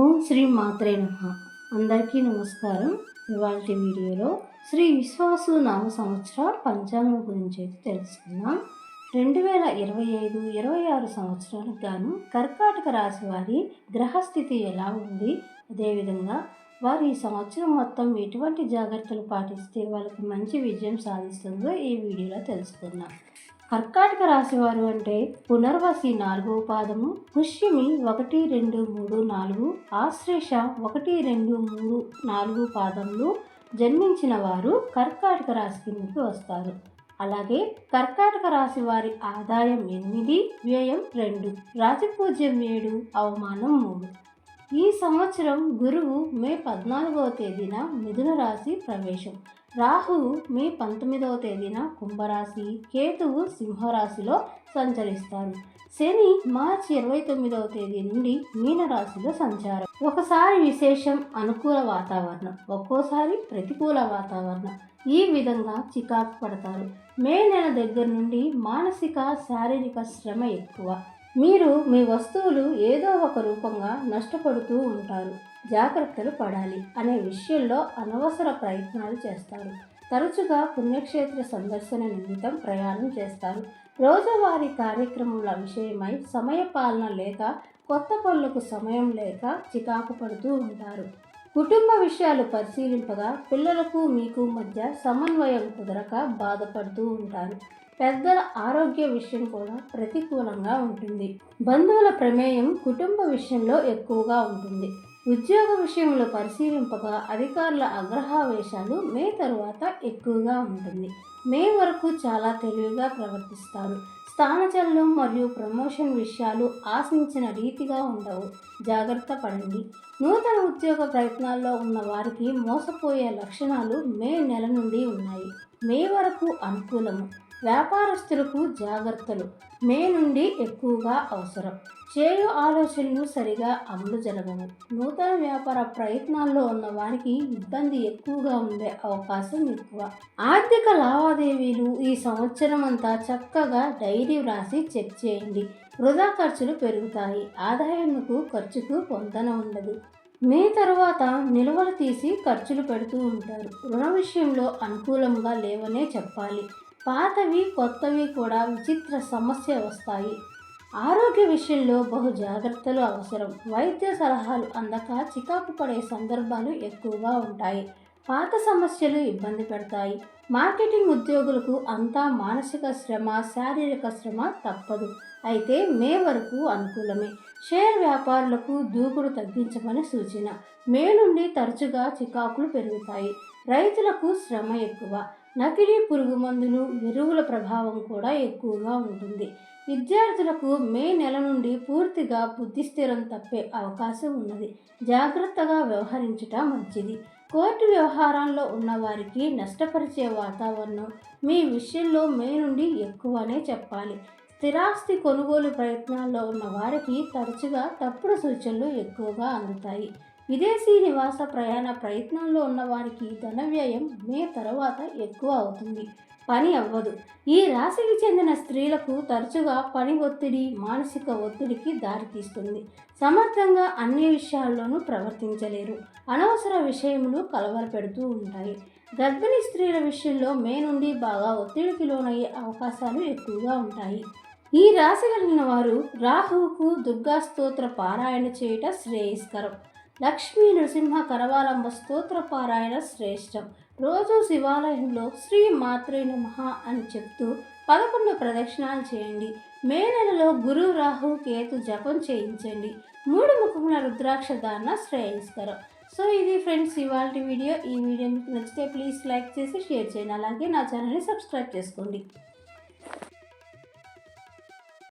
ఓం శ్రీ మాత్రే నమ. అందరికీ నమస్కారం. ఇవాళ వీడియోలో శ్రీ విశ్వాసు నామ సంవత్సర పంచాంగం గురించి అయితే తెలుసుకుందాం. రెండు వేల ఇరవై ఐదు ఇరవై ఆరు సంవత్సరాలకు గాను కర్కాటక రాశి వారి గ్రహస్థితి ఎలా ఉంది? అదేవిధంగా వారు ఈ సంవత్సరం మొత్తం ఎటువంటి జాగ్రత్తలు పాటిస్తే వాళ్ళకి మంచి విజయం సాధిస్తుందో ఈ వీడియోలో తెలుసుకుందాం. కర్కాటక రాశివారు అంటే పునర్వసి నాలుగవ పాదము పుష్యమి ఒకటి రెండు మూడు నాలుగు ఆశ్లేష ఒకటి రెండు మూడు నాలుగు పాదములు జన్మించిన వారు కర్కాటక రాశి కిందకి వస్తారు. అలాగే కర్కాటక రాశి వారి ఆదాయం ఎనిమిది వ్యయం రెండు రాజపూజ్యం ఏడు అవమానం మూడు. ఈ సంవత్సరం గురువు మే పద్నాలుగవ తేదీన మిథున రాశి ప్రవేశం. రాహు మే పంతొమ్మిదవ తేదీన కుంభరాశి కేతువు సింహరాశిలో సంచరిస్తారు శని మార్చి ఇరవై తొమ్మిదవ తేదీ నుండి మీనరాశిలో సంచారం. ఒకసారి విశేషం అనుకూల వాతావరణం ఒక్కోసారి ప్రతికూల వాతావరణం. ఈ విధంగా చికాకు పడతారు. మే నెల దగ్గర నుండి మానసిక శారీరక శ్రమ ఎక్కువ. మీరు మీ వస్తువులు ఏదో ఒక రూపంగా నష్టపడుతూ ఉంటారు. జాగ్రత్తలు పడాలి అనే విషయంలో అనవసర ప్రయత్నాలు చేస్తారు. తరచుగా పుణ్యక్షేత్ర సందర్శన నిమిత్తం ప్రయాణం చేస్తారు. రోజువారీ కార్యక్రమాల విషయమై సమయపాలన లేక కొత్త పనులకు సమయం లేక చికాకు పడుతూ ఉంటారు. కుటుంబ విషయాలు పరిశీలింపగా పిల్లలకు మీకు మధ్య సమన్వయం కుదరక బాధపడుతూ ఉంటారు. పెద్దల ఆరోగ్య విషయం కూడా ప్రతికూలంగా ఉంటుంది. బంధువుల ప్రమేయం కుటుంబ విషయంలో ఎక్కువగా ఉంటుంది. ఉద్యోగ విషయంలో పరిశీలింపగా అధికారుల అగ్రహావేశాలు మే తరువాత ఎక్కువగా ఉంటుంది. మే వరకు చాలా తెలివిగా ప్రవర్తిస్తారు. స్థానచలనం మరియు ప్రమోషన్ విషయాలు ఆశించిన రీతిగా ఉండవు. జాగ్రత్త పడండి. నూతన ఉద్యోగ ప్రయత్నాల్లో ఉన్న వారికి మోసపోయే లక్షణాలు మే నెల నుండి ఉన్నాయి. మే వరకు అనుకూలము. వ్యాపారస్తులకు జాగ్రత్తలు మే నుండి ఎక్కువగా అవసరం. చేయు ఆలోచనలు సరిగా అమలు జరగవు. నూతన వ్యాపార ప్రయత్నాల్లో ఉన్న వారికి ఇబ్బంది ఎక్కువగా ఉండే అవకాశం ఎక్కువ. ఆర్థిక లావాదేవీలు ఈ సంవత్సరం అంతా చక్కగా డైరీ వ్రాసి చెక్ చేయండి. వృధా ఖర్చులు పెరుగుతాయి. ఆదాయానికి ఖర్చుకు పొందన ఉండదు. మే తర్వాత నిల్వలు తీసి ఖర్చులు పెడుతూ ఉంటారు. రుణ విషయంలో అనుకూలంగా లేవనే చెప్పాలి. పాతవి కొత్తవి కూడా విచిత్ర సమస్య వస్తాయి. ఆరోగ్య విషయంలో బహు జాగ్రత్తలు అవసరం. వైద్య సలహాలు అందక చికాకు పడే సందర్భాలు ఎక్కువగా ఉంటాయి. పాత సమస్యలు ఇబ్బంది పెడతాయి. మార్కెటింగ్ ఉద్యోగులకు అంతా మానసిక శ్రమ శారీరక శ్రమ తప్పదు. అయితే మే వరకు అనుకూలమే. షేర్ వ్యాపారులకు దూకుడు తగ్గించమని సూచన. మే నుండి తరచుగా చికాకులు పెరుగుతాయి. రైతులకు శ్రమ ఎక్కువ. నకిలీ పురుగు మందులు ఎరువుల ప్రభావం కూడా ఎక్కువగా ఉంటుంది. విద్యార్థులకు మే నెల నుండి పూర్తిగా బుద్ధి స్థిరం తప్పే అవకాశం ఉన్నది. జాగ్రత్తగా వ్యవహరించుట మంచిది. కోర్టు వ్యవహారాల్లో ఉన్నవారికి నష్టపరిచే వాతావరణం మీ విషయంలో మే నుండి ఎక్కువనే చెప్పాలి. స్థిరాస్తి కొనుగోలు ప్రయత్నాల్లో ఉన్న వారికి తరచుగా తప్పుడు సూచనలు ఎక్కువగా అందుతాయి. విదేశీ నివాస ప్రయాణ ప్రయత్నంలో ఉన్న వారికి ధన వ్యయం మే తర్వాత ఎక్కువ అవుతుంది. పని అవ్వదు. ఈ రాశికి చెందిన స్త్రీలకు తరచుగా పని ఒత్తిడి మానసిక ఒత్తిడికి దారితీస్తుంది సమర్థంగా అన్ని విషయాల్లోనూ ప్రవర్తించలేరు. అనవసర విషయములు కలవరపెడుతూ ఉంటాయి. గర్భిణీ స్త్రీల విషయంలో మే నుండి బాగా ఒత్తిడికి లోనయ్యే అవకాశాలు ఎక్కువగా ఉంటాయి. ఈ రాశి కలిగిన వారు రాహువుకు దుర్గా స్తోత్ర పారాయణ చేయుట శ్రేయస్కరం. లక్ష్మీ నృసింహ కరవాలంబ స్తోత్ర పారాయణ శ్రేష్టం. రోజు శివాలయంలో శ్రీ మాత్రే నమః అని చెప్తూ పదకొండు ప్రదక్షిణాలు చేయండి. మే నెలలో గురు రాహు కేతు జపం చేయించండి. మూడు ముఖముల రుద్రాక్ష దాన శ్రేయస్కరం. సో ఇది ఫ్రెండ్స్ ఇవాళ వీడియో. ఈ వీడియో మీకు నచ్చితే ప్లీజ్ లైక్ చేసి షేర్ చేయండి. అలాగే నా ఛానల్ని సబ్స్క్రైబ్ చేసుకోండి.